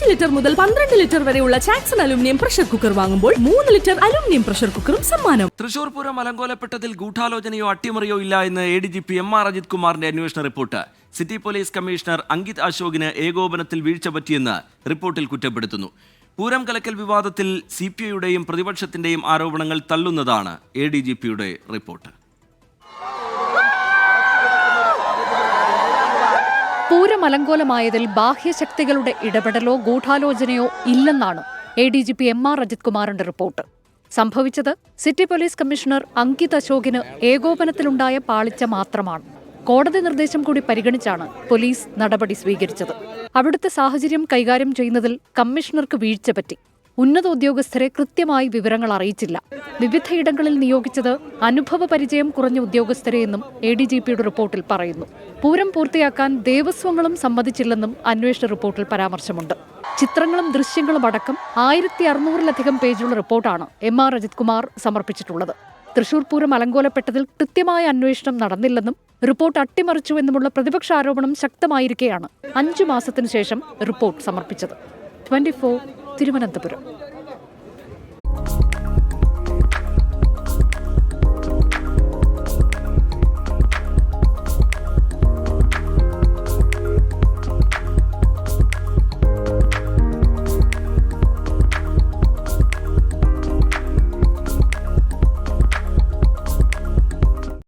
അഞ്ച് ലിറ്റർ മുതൽ പന്ത്രണ്ട് ലിറ്റർ വരെയുള്ള ചാക്സൺ അലുമിനിയം പ്രഷർ കുക്കർ വാങ്ങുമ്പോൾ മൂന്ന് ലിറ്റർ അലുമിനിയം പ്രഷർ കുക്കറും സമ്മാനം. തൃശൂർ പൂരം അലങ്കോലപ്പെട്ടതിൽ ഗൂഢാലോചനയോ അട്ടിമറിയോ ഇല്ല എന്ന് A D G P M R Ajith കുമാറിന്റെ അന്വേഷണ report. City police commissioner Ankit അശോകിന് ഏകോപനത്തിൽ വീഴ്ച പറ്റിയെന്ന് റിപ്പോർട്ടിൽ കുറ്റപ്പെടുത്തുന്നു. പൂരം കലക്കൽ വിവാദത്തിൽ സി പി ഐയുടെയും പ്രതിപക്ഷത്തിന്റെയും ആരോപണങ്ങൾ തള്ളുന്നതാണ് എ ഡി ജി പിയുടെ റിപ്പോർട്ട്. പൂരം അലങ്കോലമായതിൽ ബാഹ്യശക്തികളുടെ ഇടപെടലോ ഗൂഢാലോചനയോ ഇല്ലെന്നാണ് A D G P M R Ajith കുമാറിന്റെ റിപ്പോർട്ട്. സംഭവിച്ചത് സിറ്റി പോലീസ് കമ്മീഷണർ അങ്കിത് അശോകിന് ഏകോപനത്തിലുണ്ടായ പാളിച്ച മാത്രമാണ്. കോടതി നിർദ്ദേശം കൂടി പരിഗണിച്ചാണ് പോലീസ് നടപടി സ്വീകരിച്ചത്. അവിടുത്തെ സാഹചര്യം കൈകാര്യം ചെയ്യുന്നതിൽ കമ്മീഷണർക്ക് വീഴ്ച പറ്റി. ഉന്നത ഉദ്യോഗസ്ഥരെ കൃത്യമായി വിവരങ്ങൾ അറിയിച്ചില്ല. വിവിധയിടങ്ങളിൽ നിയോഗിച്ചത് അനുഭവ പരിചയം കുറഞ്ഞ ഉദ്യോഗസ്ഥരെ എന്നും എ ഡി ജി പിയുടെ റിപ്പോർട്ടിൽ പറയുന്നു. പൂരം പൂർത്തിയാക്കാൻ ദേവസ്വങ്ങളും സമ്മതിച്ചില്ലെന്നും അന്വേഷണ റിപ്പോർട്ടിൽ പരാമർശമുണ്ട്. ചിത്രങ്ങളും ദൃശ്യങ്ങളും അടക്കം ആയിരത്തി അറുന്നൂറിലധികം പേജുള്ള റിപ്പോർട്ടാണ് എം ആർ അജിത് കുമാർ സമർപ്പിച്ചിട്ടുള്ളത്. തൃശൂർ പൂരം അലങ്കോലപ്പെട്ടതിൽ കൃത്യമായ അന്വേഷണം നടന്നില്ലെന്നും റിപ്പോർട്ട് അട്ടിമറിച്ചു എന്നുമുള്ള പ്രതിപക്ഷ ആരോപണം ശക്തമായിരിക്കെയാണ് അഞ്ചു മാസത്തിനു ശേഷം റിപ്പോർട്ട് സമർപ്പിച്ചത്. ട്വന്റി തിരുവനന്തപുരം